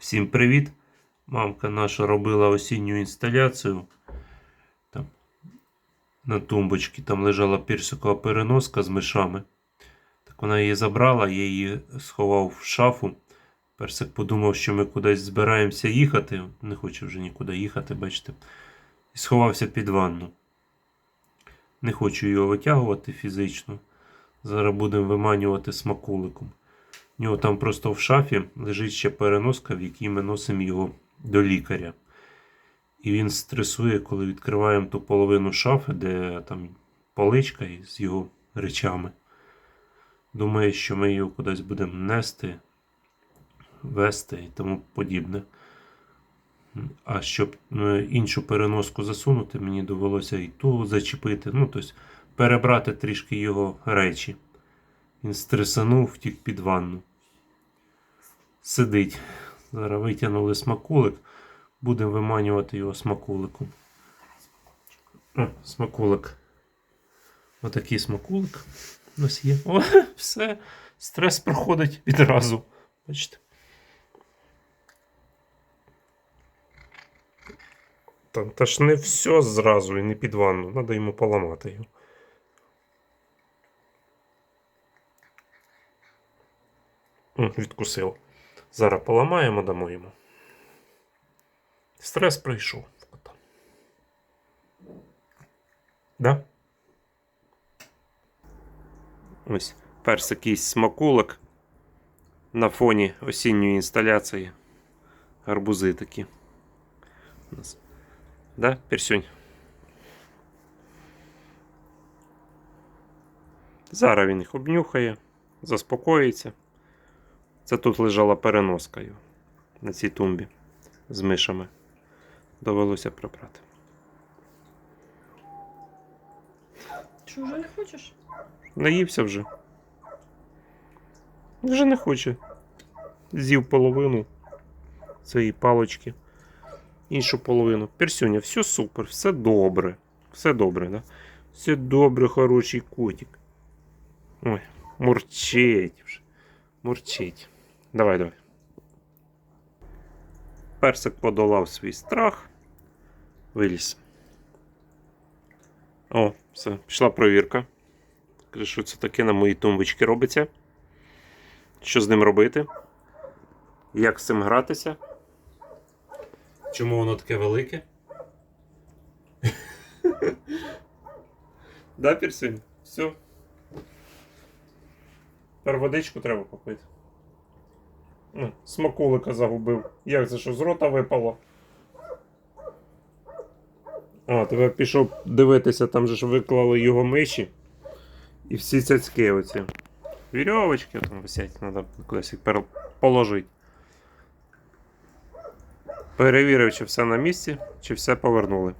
Всім привіт! Мамка наша робила осінню інсталяцію. Там на тумбочці там лежала персикова переноска з мишами. Так вона її забрала, я її сховав в шафу. Персик подумав, що ми кудись збираємося їхати. Не хоче вже нікуди їхати, бачите. І сховався під ванну. Не хочу його витягувати фізично. Зараз будемо виманювати смакуликом. У нього там просто в шафі лежить ще переноска, в якій ми носимо його до лікаря. І він стресує, коли відкриваємо ту половину шафи, де там поличка з його речами. Думає, що ми його кудись будемо нести, вести і тому подібне. А щоб е, іншу переноску засунути, мені довелося і ту зачепити. Ну, тобто перебрати трішки його речі. Він стресанув, втік під ванну. Сидить. Зараз витягнули смакулик. Будемо виманювати його смакуликом. О, смакулик. Отакий смакулик. У нас є. О, все. Стрес проходить відразу. Бачите? Та, та ж не все зразу і не під ванну. Треба йому поламати його. Відкусив. Зараз поламаємо, дамо йому. Стрес пройшов. в кота. Да? Ось перс якийсь смакулик на фоні осінньої інсталяції. Гарбузи такі. У нас. Да, Персюнь? Зараз він їх обнюхає, заспокоїться. Це тут лежала переноска його на цій тумбі з мишами. Довелося прибрати. Що вже не хочеш? Наївся вже. Вже не хоче. З'їв половину цієї палочки. Іншу половину. Персюня, все супер, все добре. Все добре, да? Все добре, хороший котик. Ой, мурчить вже. Мурчить. Давай, давай. Персик подолав свій страх. Виліз. О, все, пішла провірка. Каже, що це таке на моїй тумбочці робиться. Що з ним робити? Як з цим гратися? Чому воно таке велике? да, Пірсинь? Все. Тепер водичку треба попити. Ну, Смакулика загубив. Як це що з рота випало? А, тебе пішов дивитися, там же ж виклали його миші. І всі цяцьки оці. Вірьовочки там висять, треба кудись їх положити. Перевірив, чи все на місці, чи все повернули.